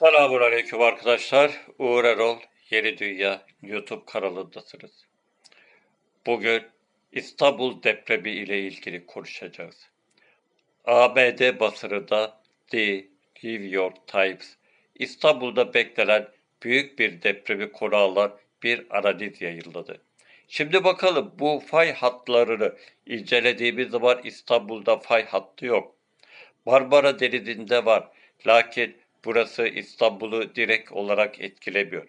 Selamun Aleyküm arkadaşlar. Uğur Erol, Yeni Dünya YouTube kanalındasınız. Bugün İstanbul depremi ile ilgili konuşacağız. ABD basınında The New York Times, İstanbul'da beklenen büyük bir depremi konu alan bir analiz yayınladı. Şimdi bakalım bu fay hatlarını incelediğimiz zaman İstanbul'da fay hattı yok. Marmara Denizi'nde var. Lakin burası İstanbul'u direkt olarak etkilemiyor.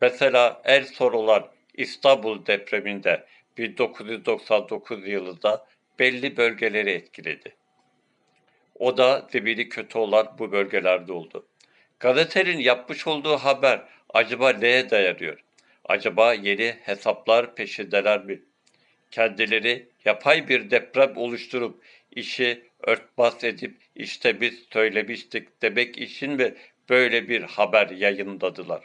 Mesela en son olan İstanbul depreminde 1999 yılında belli bölgeleri etkiledi. O da zemini kötü olan bu bölgelerde oldu. Gazetenin yapmış olduğu haber acaba neye dayanıyor? Acaba yeni hesaplar peşindeler mi? Kendileri yapay bir deprem oluşturup işi örtbas edip işte biz söylemiştik demek için mi böyle bir haber yayınladılar.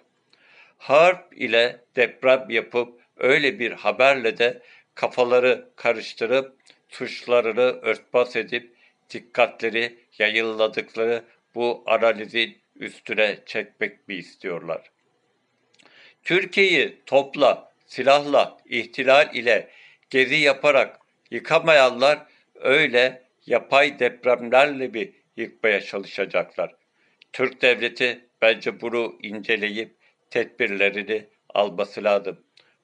Harp ile deprem yapıp öyle bir haberle de kafaları karıştırıp suçlarını örtbas edip dikkatleri yayınladıkları bu analizin üstüne çekmek mi istiyorlar? Türkiye'yi topla, silahla, ihtilal ile gezi yaparak yıkamayanlar öyle yapay depremlerle bir yıkmaya çalışacaklar. Türk devleti bence bunu inceleyip tedbirlerini alması lazım.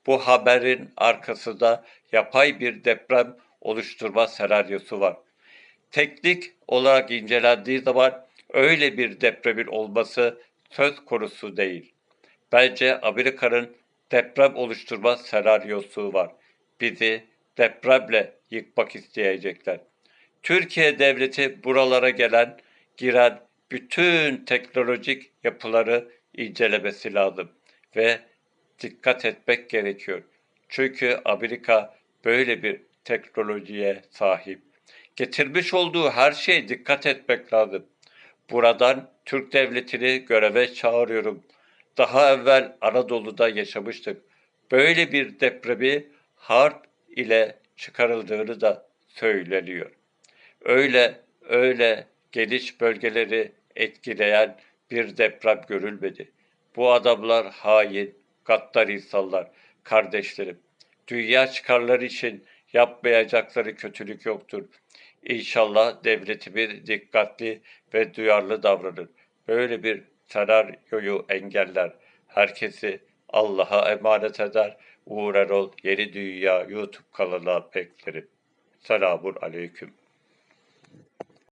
Bu haberin arkasında yapay bir deprem oluşturma senaryosu var. Teknik olarak incelendiği zaman öyle bir depremin olması söz konusu değil. Bence Amerika'nın deprem oluşturma senaryosu var bizi depremle yıkmak isteyecekler. Türkiye devleti buralara gelen, giren bütün teknolojik yapıları incelemesi lazım ve dikkat etmek gerekiyor. Çünkü Amerika böyle bir teknolojiye sahip. Getirmiş olduğu her şeye dikkat etmek lazım. Buradan Türk devletini göreve çağırıyorum. Daha evvel Anadolu'da yaşamıştık. Böyle bir depremi harp ile çıkarıldığını da söyleniyor. Öyle öyle geniş bölgeleri etkileyen bir deprem görülmedi. Bu adamlar hain, gaddar insanlar, kardeşlerim. Dünya çıkarları için yapmayacakları kötülük yoktur. İnşallah devletimiz dikkatli ve duyarlı davranır. Böyle bir senaryoyu engeller. Herkesi Allah'a emanet eder. Uğur Erol Yeni Dünya YouTube kanalına beklerim. Selamun Aleyküm.